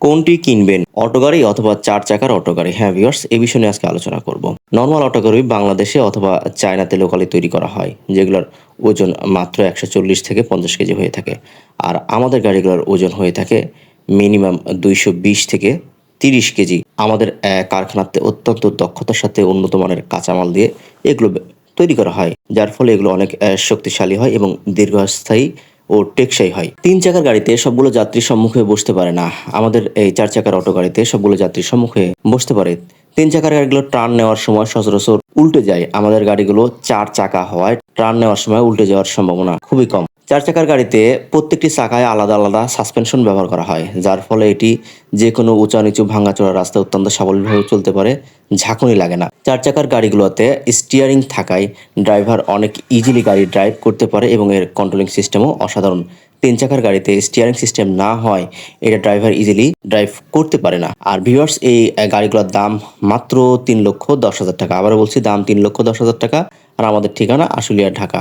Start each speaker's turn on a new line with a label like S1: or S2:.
S1: কোনটি কিনবেন? অটো গাড়ি অথবা চার চাকার অটো গাড়ি? হ্যাঁ ভিউয়ার্স এই বিষয় নিয়ে আজকে আলোচনা করব। নর্মাল অটো গাড়ি বাংলাদেশে অথবা চায়নাতে লোকালি তৈরি করা হয়, যেগুলোর ওজন মাত্র একশো চল্লিশ থেকে পঞ্চাশ কেজি হয়ে থাকে। আর আমাদের গাড়িগুলোর ওজন হয়ে থাকে মিনিমাম দুইশো বিশ থেকে তিরিশ কেজি। আমাদের কারখানাতে অত্যন্ত দক্ষতার সাথে উন্নত মানের কাঁচামাল দিয়ে এগুলো তৈরি করা হয়, যার ফলে এগুলো অনেক শক্তিশালী হয় এবং দীর্ঘস্থায়ী ও টেকসাই হয়। তিন চাকার গাড়িতে সবগুলো যাত্রী সম্মুখে বসতে পারে না। আমাদের এই চার চাকার অটো গাড়িতে সবগুলো যাত্রী সম্মুখে বসতে পারে। তিন চাকার গাড়িগুলো টার্ন নেওয়ার সময় সচরাচর উল্টে যায়। আমাদের গাড়িগুলো চার চাকা হওয়ায় টার্ন নেওয়ার সময় উল্টে যাওয়ার সম্ভাবনা খুবই কম। চার চাকার গাড়িতে প্রত্যেকটি চাকায় আলাদা আলাদা সাসপেনশন ব্যবহার করা হয়, যার ফলে এটি যে কোনো উঁচা নিচু ভাঙাচোরা রাস্তায় অত্যন্ত সাবলীলভাবে চলতে পারে, ঝাঁকুনি লাগে না। চার চাকার গাড়িগুলোতে স্টিয়ারিং থাকায় ড্রাইভার অনেক ইজিলি গাড়ি ড্রাইভ করতে পারে এবং এর কন্ট্রোলিং সিস্টেমও অসাধারণ। তিন চাকার গাড়িতে স্টিয়ারিং সিস্টেম না হয়, এটা ড্রাইভার ইজিলি ড্রাইভ করতে পারে না। আর ভিউয়ার্স এই গাড়িগুলোর দাম মাত্র তিন লক্ষ দশ হাজার টাকা। আবার বলছি, দাম তিন লক্ষ দশ হাজার টাকা। আর আমাদের ঠিকানা আশুলিয়া, ঢাকা।